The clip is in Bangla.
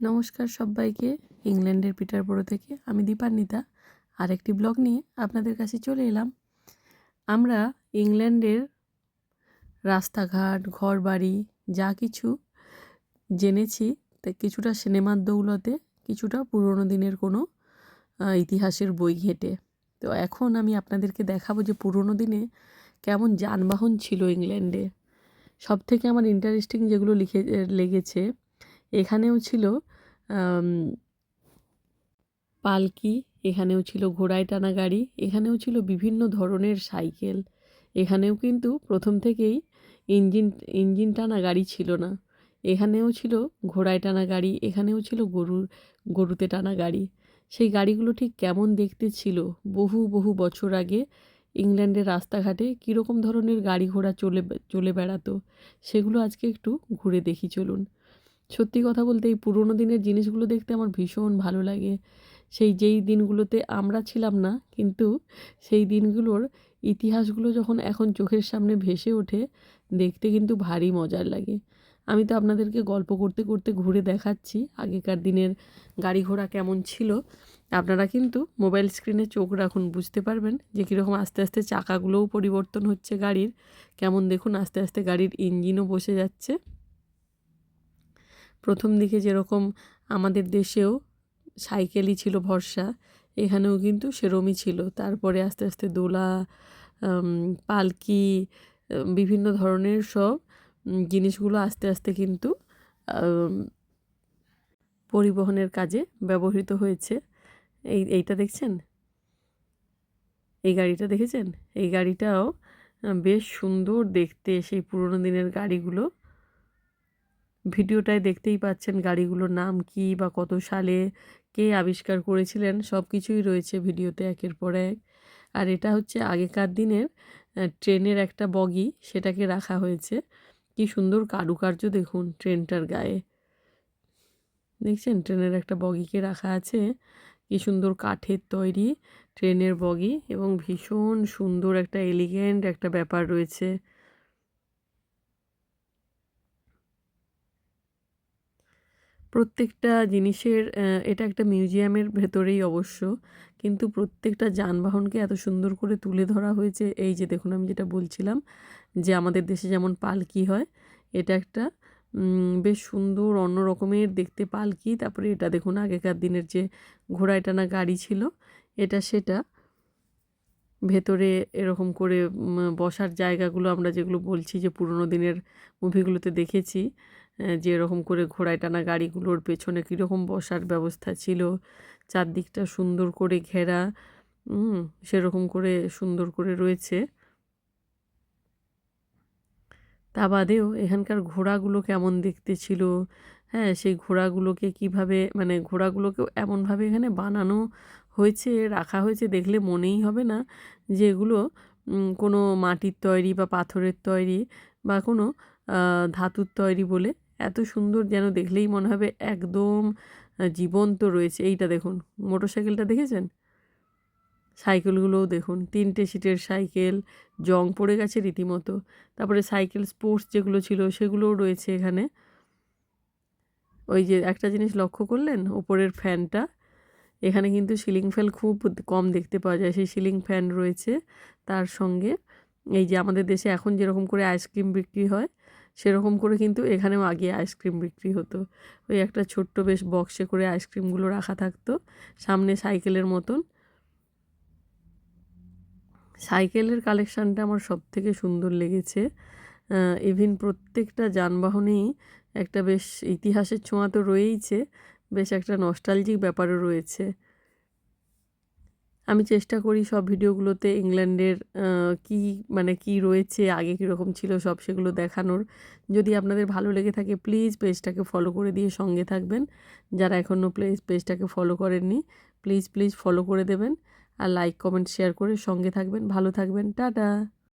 নমস্কার সবাইকে ইংল্যান্ডের পিটারবড়ো থেকে। আমি দীপান্বিতা। আর একটি ব্লগ নিয়ে আপনাদের কাছে চলে এলাম। আমরা ইংল্যান্ডের রাস্তাঘাট, ঘরবাড়ি, যা কিছু জেনেছি, তা কিছুটা সিনেমার দৌলতে, কিছুটা পুরোনো দিনের কোনো ইতিহাসের বই ঘেঁটে। তো এখন আমি আপনাদেরকে দেখাবো যে পুরোনো দিনে কেমন যানবাহন ছিল ইংল্যান্ডে। সব থেকে আমার ইন্টারেস্টিং যেগুলো লিখে, লেগেছে এখানেও ছিল পালকি, এখানেও ছিল ঘোড়ায় টানা গাড়ি, এখানেও ছিল বিভিন্ন ধরনের সাইকেল। এখানেও কিন্তু প্রথম থেকেই ইঞ্জিন ইঞ্জিন টানা গাড়ি ছিল না। এখানেও ছিল ঘোড়ায় টানা গাড়ি, এখানেও ছিল গরুর, গরুতে টানা গাড়ি। সেই গাড়িগুলো ঠিক কেমন দেখতে ছিল? বহু বহু বছর আগে ইংল্যান্ডের রাস্তাঘাটে কীরকম ধরনের গাড়ি ঘোড়া চলে চলে বেড়াতো? সেগুলো আজকে একটু ঘুরে দেখি চলুন। সত্যি কথা বলতে এই পুরোনো দিনের জিনিসগুলো দেখতে আমার ভীষণ ভালো লাগে। সেই যেই দিনগুলোতে আমরা ছিলাম না, কিন্তু সেই দিনগুলোর ইতিহাসগুলো যখন এখন চোখের সামনে ভেসে ওঠে, দেখতে কিন্তু ভারী মজার লাগে। আমি তো আপনাদেরকে গল্প করতে করতে ঘুরে দেখাচ্ছি আগেকার দিনের গাড়ি ঘোড়া কেমন ছিল। আপনারা কিন্তু মোবাইল স্ক্রিনে চোখ রাখুন, বুঝতে পারবেন যে কীরকম আস্তে আস্তে চাকাগুলোও পরিবর্তন হচ্ছে গাড়ির। কেমন দেখুন, আস্তে আস্তে গাড়ির ইঞ্জিনও বসে যাচ্ছে। প্রথম দিকে যেরকম আমাদের দেশেও সাইকেলই ছিল ভরসা, এখানেও কিন্তু সেরমই ছিল। তারপরে আস্তে আস্তে দোলা পালকি বিভিন্ন ধরনের সব জিনিসগুলো আস্তে আস্তে কিন্তু পরিবহনের কাজে ব্যবহৃত হয়েছে। এই, এইটা দেখছেন? এই গাড়িটা দেখেছেন? এই গাড়িটাও বেশ সুন্দর দেখতে সেই পুরোনো দিনের গাড়িগুলো। ভিডিওটায় দেখতেই পাচ্ছেন গাড়িগুলোর নাম কি বা কত সালে কে আবিষ্কার করেছিলেন, সব কিছুই রয়েছে ভিডিওতে একের পর এক। আর এটা হচ্ছে আগেকার দিনের ট্রেনের একটা বগি, সেটাকে রাখা হয়েছে। কি সুন্দর কারুকার্য দেখুন ট্রেনটার গায়ে। দেখছেন? ট্রেনের একটা বগিকে রাখা আছে। কি সুন্দর কাঠের তৈরি ট্রেনের বগি এবং ভীষণ সুন্দর একটা এলিগেন্ট একটা ব্যাপার রয়েছে। প্রত্যেকটা জিনিসের এটা একটা মিউজিয়ামের ভেতরেই অবশ্য। কিন্তু প্রত্যেকটা যানবাহনকে এত সুন্দর করে তুলে ধরা হয়েছে। এই যে দেখুন, আমি যেটা বলছিলাম যে আমাদের দেশে যেমন পালকি হয়, এটা একটা বেশ সুন্দর অন্য রকমের দেখতে পালকি। তারপরে এটা দেখুন, আগেকার দিনের যে ঘোড়ায় টানা গাড়ি ছিল, এটা সেটা ভেতরে এরকম করে বসার জায়গাগুলো আমরা যেগুলো বলছি যে পুরোনো দিনের মুভিগুলোতে দেখেছি আহ, যে এরকম করে ঘোড়ায় টানা গাড়িগুলোর পেছনে কীরকম বসার ব্যবস্থা ছিল চারদিকটা সুন্দর করে ঘেরা সেরকম করে সুন্দর করে রয়েছে। তা বাদেও এখানকার ঘোড়াগুলো কেমন দেখতে ছিল? হ্যাঁ সেই ঘোড়াগুলোকে কীভাবে মানে ঘোড়াগুলোকেও এমনভাবে এখানে বানানো হয়েছে রাখা হয়েছে দেখলে মনেই হবে না যে এগুলো কোনো মাটির তৈরি বা পাথরের তৈরি বা কোনো ধাতুর তৈরি বলে এত সুন্দর যেন দেখলেই মনে হবে একদম জীবন্ত রয়েছে। এইটা দেখুন, মোটরসাইকেলটা দেখেছেন? সাইকেলগুলোও দেখুন, তিনটে সিটের সাইকেল, জং পড়ে গেছে রীতিমতো। তারপরে সাইকেল স্পোর্টস যেগুলো ছিল সেগুলোও রয়েছে এখানে। ওই যে একটা জিনিস লক্ষ্য করলেন, ওপরের ফ্যানটা? এখানে কিন্তু সিলিং ফ্যান খুব কম দেখতে পাওয়া যায়, সেই সিলিং ফ্যান রয়েছে তার সঙ্গে। এই যে আমাদের দেশে এখন যেরকম করে আইসক্রিম বিক্রি হয় সেরকম করে কিন্তু এখানেও আগে আইসক্রিম বিক্রি হতো। ওই একটা ছোট্ট বেশ বক্সে করে আইসক্রিমগুলো রাখা থাকতো, সামনে সাইকেলের মতন। সাইকেলের কালেকশানটা আমার সব থেকে সুন্দর লেগেছে। ইভিন প্রত্যেকটা যানবাহনেই একটা বেশ ইতিহাসের ছোঁয়া তো রয়েইছে, বেশ একটা নস্টালজিক ব্যাপারও রয়েছে। আমি চেষ্টা করি সব ভিডিওগুলোতে ইংল্যান্ডের কি মানে কি রয়েছে, আগে কীরকম ছিল সব সেগুলো দেখানোর। যদি আপনাদের ভালো লেগে থাকে, প্লিজ পেজটাকে ফলো করে দিয়ে সঙ্গে থাকবেন। যারা এখনও প্লিজ পেজটাকে ফলো করেননি, প্লিজ প্লিজ ফলো করে দেবেন। আর লাইক কমেন্ট শেয়ার করে সঙ্গে থাকবেন। ভালো থাকবেন। টাটা!